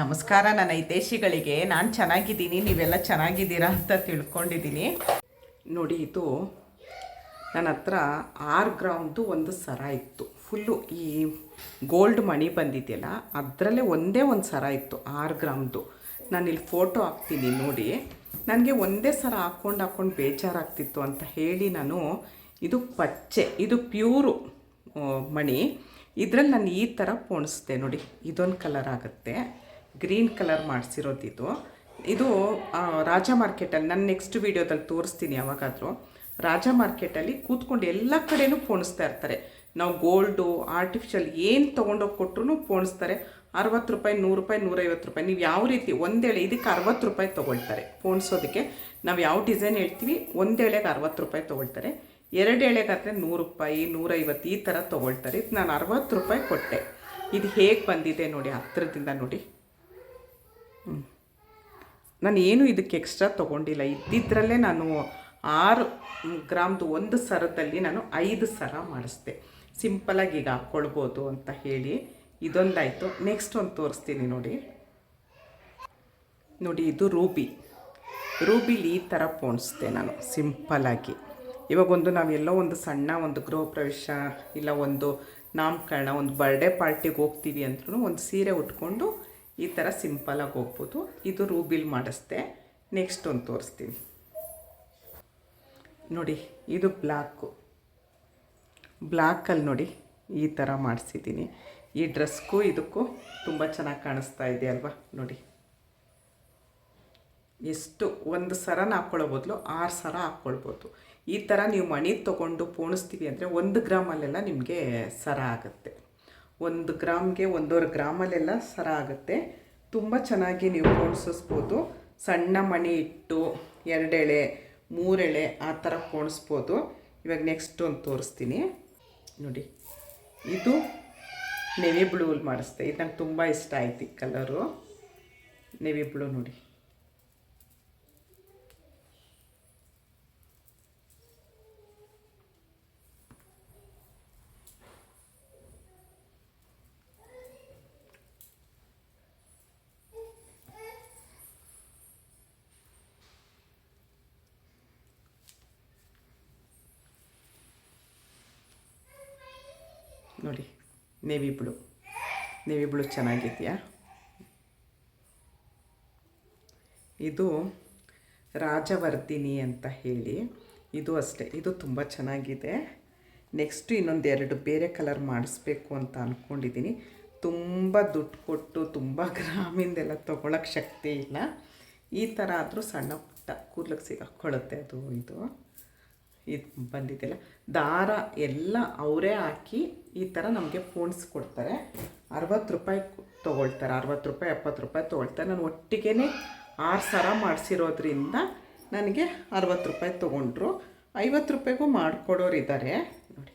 ನಮಸ್ಕಾರ, ನನ್ನ ಹಿತೇಶಿಗಳಿಗೆ ನಾನು ಚೆನ್ನಾಗಿದ್ದೀನಿ, ನೀವೆಲ್ಲ ಚೆನ್ನಾಗಿದ್ದೀರಾ ಅಂತ ತಿಳ್ಕೊಂಡಿದ್ದೀನಿ. ನೋಡಿ, ಇದು ನನ್ನ ಹತ್ರ ಆರು ಗ್ರಾಮ್ದು ಒಂದು ಸರ ಇತ್ತು. ಫುಲ್ಲು ಈ ಗೋಲ್ಡ್ ಮಣಿ ಬಂದಿದೆಯಲ್ಲ, ಅದರಲ್ಲೇ ಒಂದೇ ಒಂದು ಸರ ಇತ್ತು, ಆರು ಗ್ರಾಮ್ದು ನಾನು ಇಲ್ಲಿ ಫೋಟೋ ಹಾಕ್ತೀನಿ, ನೋಡಿ. ನನಗೆ ಒಂದೇ ಸರ ಹಾಕ್ಕೊಂಡು ಹಾಕ್ಕೊಂಡು ಬೇಜಾರಾಗ್ತಿತ್ತು ಅಂತ ಹೇಳಿ ನಾನು ಇದು ಪಚ್ಚೆ, ಇದು ಪ್ಯೂರು ಮಣಿ ಇದರಲ್ಲಿ ನಾನು ಈ ಥರ ಪೋಣಿಸ್ದೆ, ನೋಡಿ. ಇದೊಂದು ಕಲರ್ ಆಗುತ್ತೆ. ಗ್ರೀನ್ ಕಲರ್ ಮಾಡಿಸಿರೋದಿದ್ದು ಇದು ರಾಜ ಮಾರ್ಕೆಟಲ್ಲಿ, ನಾನು ನೆಕ್ಸ್ಟ್ ವೀಡಿಯೋದಲ್ಲಿ ತೋರಿಸ್ತೀನಿ ಯಾವಾಗಾದರೂ. ರಾಜ ಮಾರ್ಕೆಟಲ್ಲಿ ಕೂತ್ಕೊಂಡು ಎಲ್ಲ ಕಡೆನೂ ಪೋಣಿಸ್ತಾ ಇರ್ತಾರೆ. ನಾವು ಗೋಲ್ಡು ಆರ್ಟಿಫಿಷಿಯಲ್ ಏನು ತೊಗೊಂಡೋಗಿ ಕೊಟ್ಟರು ಪೋಣಿಸ್ತಾರೆ. ಅರವತ್ತು ರೂಪಾಯಿ, ನೂರು ರೂಪಾಯಿ, ನೂರೈವತ್ತು ರೂಪಾಯಿ. ನೀವು ಯಾವ ರೀತಿ ಒಂದೇಳೆ, ಇದಕ್ಕೆ ಅರವತ್ತು ರೂಪಾಯಿ ತೊಗೊಳ್ತಾರೆ ಪೋಣಿಸೋದಕ್ಕೆ. ನಾವು ಯಾವ ಡಿಸೈನ್ ಹೇಳ್ತೀವಿ? ಒಂದೇಳೆಗೆ ಅರವತ್ತು ರೂಪಾಯಿ ತೊಗೊಳ್ತಾರೆ. ಎರಡು ಎಳೆಗಾದರೆ ನೂರು ರೂಪಾಯಿ, ನೂರೈವತ್ತು ಈ ಥರ ತೊಗೊಳ್ತಾರೆ. ಇದು ನಾನು ಅರವತ್ತು ರೂಪಾಯಿ ಕೊಟ್ಟೆ. ಇದು ಹೇಗೆ ಬಂದಿದೆ ನೋಡಿ ಹತ್ತಿರದಿಂದ ನೋಡಿ. ನಾನು ಏನು ಇದಕ್ಕೆ ಎಕ್ಸ್ಟ್ರಾ ತೊಗೊಂಡಿಲ್ಲ. ಇದ್ದಿದ್ರಲ್ಲೇ ನಾನು ಆರು ಗ್ರಾಮ್ದು ಒಂದು ಸರದಲ್ಲಿ ನಾನು ಐದು ಸರ ಮಾಡಿಸ್ದೆ. ಸಿಂಪಲಾಗಿ ಈಗ ಹಾಕ್ಕೊಳ್ಬೋದು ಅಂತ ಹೇಳಿ ಇದೊಂದಾಯಿತು. ನೆಕ್ಸ್ಟ್ ಒಂದು ತೋರಿಸ್ತೀನಿ ನೋಡಿ. ನೋಡಿ, ಇದು ರೂಬಿ. ರೂಬಿಲಿ ಈ ಥರ ಪೋಣಿಸ್ದೆ ನಾನು ಸಿಂಪಲಾಗಿ ಇವಾಗೊಂದು ನಾವೆಲ್ಲೋ ಒಂದು ಸಣ್ಣ ಒಂದು ಗೃಹ ಪ್ರವೇಶ ಇಲ್ಲ ಒಂದು ನಾಮಕರಣ, ಒಂದು ಬರ್ಡೇ ಪಾರ್ಟಿಗೆ ಹೋಗ್ತೀವಿ ಅಂದ್ರೂ ಒಂದು ಸೀರೆ ಉಟ್ಕೊಂಡು ಈ ಥರ ಸಿಂಪಲಾಗಿ ಹೋಗ್ಬೋದು. ಇದು ರೂಬಿಲ್ ಮಾಡಿಸ್ದೆ. ನೆಕ್ಸ್ಟ್ ಒಂದು ತೋರಿಸ್ತೀನಿ. ನೋಡಿ, ಇದು ಬ್ಲ್ಯಾಕು ಬ್ಲ್ಯಾಕಲ್ಲಿ ನೋಡಿ ಈ ಥರ ಮಾಡಿಸಿದ್ದೀನಿ. ಈ ಡ್ರೆಸ್ಗೂ ಇದಕ್ಕೂ ತುಂಬ ಚೆನ್ನಾಗಿ ಕಾಣಿಸ್ತಾ ಇದೆ ಅಲ್ವಾ? ನೋಡಿ. ಎಷ್ಟು, ಒಂದು ಸರನ ಹಾಕ್ಕೊಳ್ಳೋ ಬದಲು ಆರು ಸರ ಹಾಕ್ಕೊಳ್ಬೋದು ಈ ಥರ ನೀವು ಮಣಿ ತೊಗೊಂಡು ಪೋಣಿಸ್ತೀವಿ ಅಂದರೆ ಒಂದು ಗ್ರಾಮಲ್ಲೆಲ್ಲ ನಿಮಗೆ ಸರ ಆಗುತ್ತೆ. ಒಂದು ಗ್ರಾಮ್ಗೆ ಒಂದೂವರೆ ಗ್ರಾಮಲ್ಲೆಲ್ಲ ಸರ ಆಗುತ್ತೆ. ತುಂಬ ಚೆನ್ನಾಗಿ ನೀವು ಕೋಣಿಸ್ಬೋದು ಸಣ್ಣ ಮಣಿ ಇಟ್ಟು ಎರಡೆಳೆ, ಮೂರೆಳೆ ಆ ಥರ ಪೋಣಿಸ್ಬೋದು ಇವಾಗ ನೆಕ್ಸ್ಟ್ ಒಂದು ತೋರಿಸ್ತೀನಿ. ನೋಡಿ, ಇದು ನೆವಿ ಬ್ಲೂಲ್ ಮಾಡಿಸ್ದೆ. ಇದು ನಂಗೆ ತುಂಬ ಇಷ್ಟ ಆಯ್ತು ಈ ಕಲರು. ನೆವಿ ಬ್ಲೂ ನೋಡಿ. ನೋಡಿ ನೇವಿ ಬ್ಲೂ ನೇವಿ ಬ್ಲೂ ಚೆನ್ನಾಗಿದೆಯಾ? ಇದು ರಾಜವರ್ಧಿನಿ ಅಂತ ಹೇಳಿ. ಇದು ಅಷ್ಟೇ, ಇದು ತುಂಬ ಚೆನ್ನಾಗಿದೆ. ನೆಕ್ಸ್ಟ್ ಇನ್ನೊಂದು ಎರಡು ಬೇರೆ ಕಲರ್ ಮಾಡಿಸ್ಬೇಕು ಅಂತ ಅಂದ್ಕೊಂಡಿದ್ದೀನಿ ತುಂಬ ದುಡ್ಡು ಕೊಟ್ಟು, ತುಂಬ ಗ್ರಾಮಿಂದೆಲ್ಲ ತೊಗೊಳಕ್ಕೆ ಶಕ್ತಿ ಇಲ್ಲ. ಈ ಥರ ಆದರೂ ಸಣ್ಣ ಪುಟ್ಟ ಕೂದಲಿಗೆ ಸಿಗಾಕೊಳ್ಳುತ್ತೆ ಅದು, ಇದು. ಇದು ಬಂದಿದೆಯಲ್ಲ ದಾರ ಎಲ್ಲ ಅವರೇ ಹಾಕಿ ಈ ಥರ ನಮಗೆ ಫೋನ್ಸ್ ಕೊಡ್ತಾರೆ. ಅರವತ್ತು ರೂಪಾಯಿ ತೊಗೊಳ್ತಾರೆ, ಅರವತ್ತು ರೂಪಾಯಿ, ಎಪ್ಪತ್ತು ರೂಪಾಯಿ ತೊಗೊಳ್ತಾರೆ. ನಾನು ಒಟ್ಟಿಗೆ ಆರು ಸರ ಮಾಡಿಸಿರೋದ್ರಿಂದ ನನಗೆ ಅರವತ್ತು ರೂಪಾಯಿ ತೊಗೊಂಡ್ರು. ಐವತ್ತು ರೂಪಾಯಿಗೂ ಮಾಡಿಕೊಡೋರು ಇದ್ದಾರೆ ನೋಡಿ,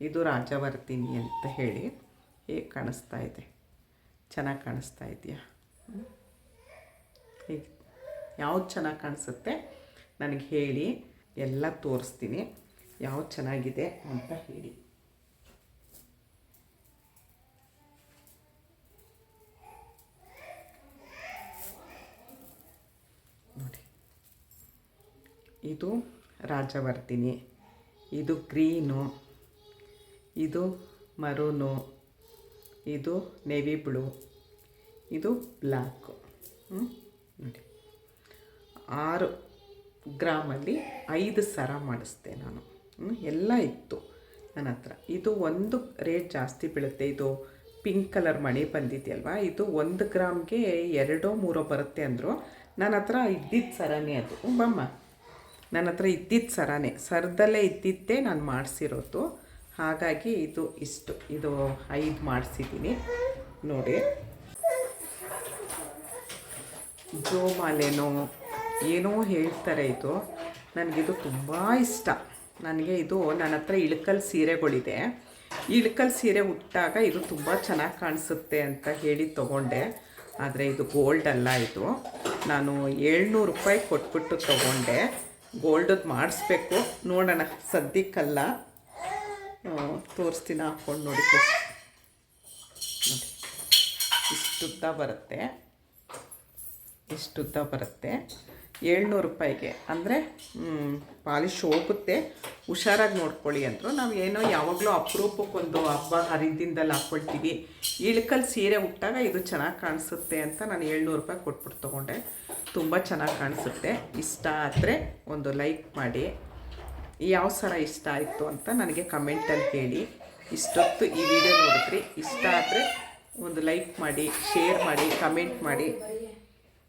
ಇದು ರಾಜವರ್ತಿನಿ ಅಂತ ಹೇಳಿ ಹೇಗೆ ಕಾಣಿಸ್ತಾ ಇದೆ? ಚೆನ್ನಾಗಿ ಕಾಣಿಸ್ತಾ ಇದೆಯಾ? ಹೀಗೆ? ಯಾವ್ದು ಚೆನ್ನಾಗಿ ಕಾಣಿಸುತ್ತೆ? ನನಗೆ ಹೇಳಿ. ಎಲ್ಲ ತೋರಿಸ್ತೀನಿ. ಯಾವ ಚೆನ್ನಾಗಿದೆ ಅಂತ ಹೇಳಿ. ನೋಡಿ. ಇದು ರಾಜವರ್ತಿನಿ ಇದು ಗ್ರೀನು. ಇದು ಮರೂನು. ಇದು ನೆವಿ ಬ್ಲೂ. ಇದು ಬ್ಲ್ಯಾಕು ನೋಡಿ. ಆರು ಗ್ರಾಮಲ್ಲಿ ಐದು ಸರ ಮಾಡಿಸ್ದೆ ನಾನು. ಎಲ್ಲ ಇತ್ತು ನನ್ನ ಹತ್ರ. ಇದು ಒಂದು ರೇಟ್ ಜಾಸ್ತಿ ಬೀಳುತ್ತೆ. ಇದು ಪಿಂಕ್ ಕಲರ್ ಮಣಿ ಬಂದಿದೆಯಲ್ವಾ? ಇದು ಒಂದು ಗ್ರಾಮ್ಗೆ ಎರಡೋ ಮೂರೋ ಬರುತ್ತೆ ಅಂದರು. ನನ್ನ ಹತ್ರ ಇದ್ದಿದ್ದ ಸರನೇ ಅದು. ಬಮ್ಮ ನನ್ನ ಹತ್ರ ಇದ್ದಿದ್ದ ಸರನೇ. ಸರದಲ್ಲೇ ಇದ್ದಿದ್ದೇ ನಾನು ಮಾಡಿಸಿರೋದು. ಹಾಗಾಗಿ ಇದು ಇಷ್ಟು. ಇದು ಐದು ಮಾಡಿಸಿದ್ದೀನಿ ನೋಡಿ. ಜೋಮಾಲೆನೋ ಏನೋ ಹೇಳ್ತಾರೆ ಇದು. ನನಗಿದು ತುಂಬ ಇಷ್ಟ. ನನಗೆ ಇದು ನನ್ನ ಹತ್ರ ಇಳುಕಲ್ ಸೀರೆಗಳಿದೆ. ಇಳುಕಲ್ ಸೀರೆ ಉಟ್ಟಾಗ ಇದು ತುಂಬ ಚೆನ್ನಾಗಿ ಕಾಣಿಸುತ್ತೆ ಅಂತ ಹೇಳಿ ತೊಗೊಂಡೆ. ಆದರೆ ಇದು ಗೋಲ್ಡ್ ಅಲ್ಲ ಇದು. ನಾನು ಏಳ್ನೂರು ರೂಪಾಯಿ ಕೊಟ್ಬಿಟ್ಟು ತೊಗೊಂಡೆ. ಗೋಲ್ಡದ್ದು ಮಾಡಿಸ್ಬೇಕು. ನೋಡೋಣ. ಸದ್ಯಕ್ಕಲ್ಲ. ತೋರಿಸ್ತೀನಿ, ಹಾಕ್ಕೊಂಡು ನೋಡಿ. ನೋಡಿ. ಇಷ್ಟುದ್ದ ಬರುತ್ತೆ. ಇಷ್ಟುದ್ದ ಬರುತ್ತೆ. ಏಳ್ನೂರು ರೂಪಾಯಿಗೆ. ಅಂದರೆ ಪಾಲಿಶ್ ಹೋಗುತ್ತೆ. ಹುಷಾರಾಗಿ ನೋಡ್ಕೊಳ್ಳಿ ಅಂದರು. ನಾವು ಏನೋ ಯಾವಾಗಲೂ ಅಪರೂಪಕ್ಕೊಂದು ಹಬ್ಬ ಹರಿದಿಂದಲ್ಲಿ ಹಾಕ್ಕೊಳ್ತೀವಿ ಇಳ್ಕಲ್ ಸೀರೆ ಉಟ್ಟಾಗ ಇದು ಚೆನ್ನಾಗಿ ಕಾಣಿಸುತ್ತೆ ಅಂತ ನಾನು ಏಳ್ನೂರು ರೂಪಾಯಿ ಕೊಟ್ಬಿಟ್ಟು ತೊಗೊಂಡೆ. ತುಂಬ ಚೆನ್ನಾಗಿ ಕಾಣಿಸುತ್ತೆ. ಇಷ್ಟ ಆದರೆ ಒಂದು ಲೈಕ್ ಮಾಡಿ. ಯಾವ ಸರ ಇಷ್ಟ ಆಯಿತು ಅಂತ ನನಗೆ ಕಮೆಂಟಲ್ಲಿ ಹೇಳಿ. ಇಷ್ಟೊತ್ತು ಈ ವಿಡಿಯೋ ನೋಡಿದ್ರಿ. ಇಷ್ಟ ಆದರೆ ಒಂದು ಲೈಕ್ ಮಾಡಿ, ಶೇರ್ ಮಾಡಿ ಕಮೆಂಟ್ ಮಾಡಿ.